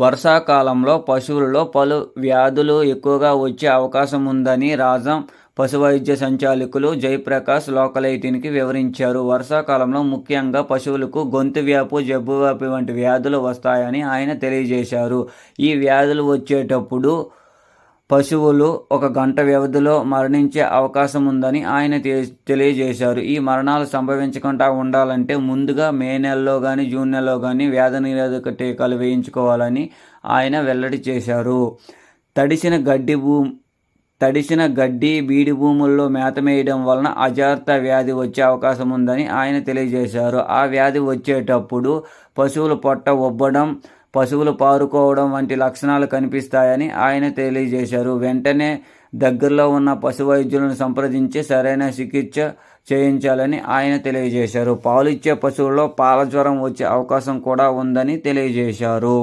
వర్షాకాలంలో పశువులలో పలు వ్యాధులు ఎక్కువగా వచ్చే అవకాశం ఉందని రాజం పశువైద్య సంచాలకులు జయప్రకాష్ లోకల్ వివరించారు. వర్షాకాలంలో ముఖ్యంగా పశువులకు గొంతు వ్యాపు జబ్బు వ్యాపు వంటి వ్యాధులు వస్తాయని ఆయన తెలియజేశారు. ఈ వ్యాధులు వచ్చేటప్పుడు పశువులు ఒక గంట వ్యవధిలో మరణించే అవకాశం ఉందని ఆయన తెలియజేశారు. ఈ మరణాలు సంభవించకుండా ఉండాలంటే ముందుగా మే నెలలో కానీ జూన్ నెలలో కానీ వ్యాధి నిరోధక టీకాలు వేయించుకోవాలని ఆయన వెల్లడి చేశారు. తడిసిన గడ్డి భూ తడిసిన గడ్డి బీడి భూముల్లో మేత మేయడం వలన అజార్త వ్యాధి వచ్చే అవకాశం ఉందని ఆయన తెలియజేశారు. ఆ వ్యాధి వచ్చేటప్పుడు పశువుల పొట్ట ఉబ్బడం పశువులు పారుకోవడం వంటి లక్షణాలు కనిపిస్తాయని ఆయన తెలియజేశారు. వెంటనే దగ్గరలో ఉన్న పశు వైద్యులను సంప్రదించి సరైన చికిత్స చేయించాలని ఆయన తెలియజేశారు. పాలిచ్చే పశువుల్లో పాలజ్వరం వచ్చే అవకాశం కూడా ఉందని తెలియజేశారు.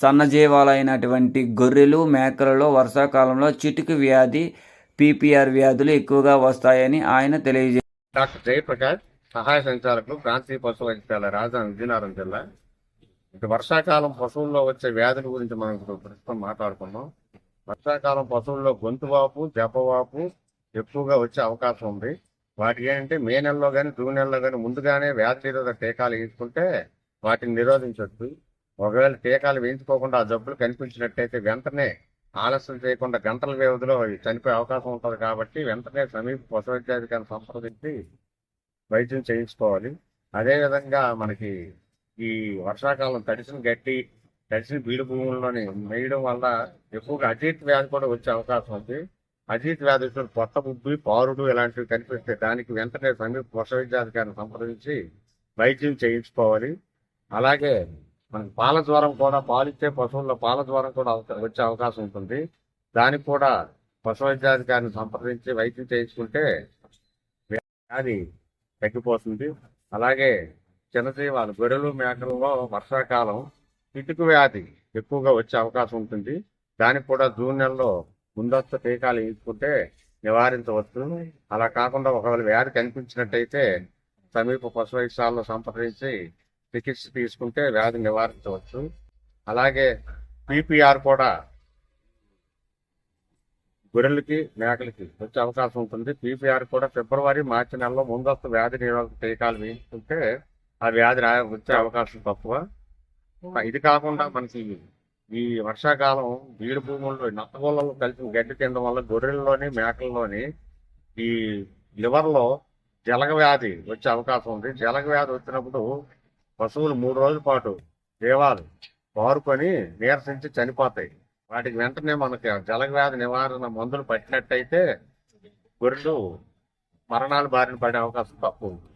సన్నజీవాలైనటువంటి గొర్రెలు మేకలలో వర్షాకాలంలో చిటుకు వ్యాధి పీపీఆర్ వ్యాధులు ఎక్కువగా వస్తాయని ఆయన తెలియజేశారు డాక్టర్ జయప్రకాష్ సహాయ సంచాలకులు ప్రాంతీయ పశు వైద్యశాల రాజధాని విజయనగరం జిల్లా ఇటు వర్షాకాలం పశువుల్లో వచ్చే వ్యాధుల గురించి మనం ప్రస్తుతం మాట్లాడుకున్నాం. వర్షాకాలం పశువుల్లో గొంతు వాపు జపవాపు ఎక్కువగా వచ్చే అవకాశం ఉంది. వాటికి ఏంటంటే మే నెలలో కానీ జూన్ నెలలో కానీ ముందుగానే వ్యాధి నిరోధక టీకాలు వేసుకుంటే వాటిని నిరోధించవచ్చు ఒకవేళ టీకాలు వేయించుకోకుండా ఆ జబ్బులు కనిపించినట్టయితే వెంటనే ఆలస్యం చేయకుండా గంటల వ్యవధిలో చనిపోయే అవకాశం ఉంటుంది కాబట్టి వెంటనే సమీప పశు వైద్యాధికారిని సంప్రదించి వైద్యం చేయించుకోవాలి. అదేవిధంగా మనకి ఈ వర్షాకాలం తడిసిన గట్టి తడిసిన బీడు భూముల్లోని మేయడం వల్ల ఎక్కువగా అజీత్ వ్యాధి కూడా వచ్చే అవకాశం ఉంది. అజీత్ వ్యాధి వచ్చిన పొట్ట ఉబ్బి పారుడు ఇలాంటివి కనిపిస్తే దానికి వెంటనే సమీప పశు వైద్యాధికారిని సంప్రదించి వైద్యం చేయించుకోవాలి. అలాగే మనకి పాల జ్వరం కూడా పాలిచ్చే పశువుల్లో పాల జ్వరం కూడా వచ్చే అవకాశం ఉంటుంది. దానికి కూడా పశు వైద్యాధికారిని సంప్రదించి వైద్యం చేయించుకుంటే వ్యాధి తగ్గిపోతుంది. అలాగే జనజీవాలు గొర్రెలు మేకలలో వర్షాకాలం ఇటుకు వ్యాధి ఎక్కువగా వచ్చే అవకాశం ఉంటుంది. దానికి కూడా జూన్ నెలలో ముందస్తు టీకాలు వేయించుకుంటే నివారించవచ్చు. అలా కాకుండా ఒకవేళ వ్యాధి కనిపించినట్టయితే సమీప పశు వైద్యశాలలో సంప్రదించి చికిత్స తీసుకుంటే వ్యాధి నివారించవచ్చు. అలాగే పీపీఆర్ కూడా గొర్రెలకి మేకలకి వచ్చే అవకాశం ఉంటుంది. పీపీఆర్ కూడా ఫిబ్రవరి మార్చి నెలలో ముందస్తు వ్యాధి నిరోధక టీకాలు వేయించుకుంటే ఆ వ్యాధి రా వచ్చే అవకాశం తక్కువ. ఇది కాకుండా మనకి ఈ వర్షాకాలం బీడు భూముల్లో నత్తగోళ్ళలో కలిసి గడ్డి తినడం వల్ల గొర్రెల్లోని మేకల్లోని ఈ లివర్లో జలగ వ్యాధి వచ్చే అవకాశం ఉంది. జలగ వ్యాధి వచ్చినప్పుడు పశువులు మూడు రోజుల పాటు దేవాలు పారుకొని నీరసించి చనిపోతాయి. వాటికి వెంటనే మనకి జలగ వ్యాధి నివారణ మందులు పట్టినట్టయితే గొర్రెలు మరణాలు బారిన పడే అవకాశం తక్కువ ఉంది.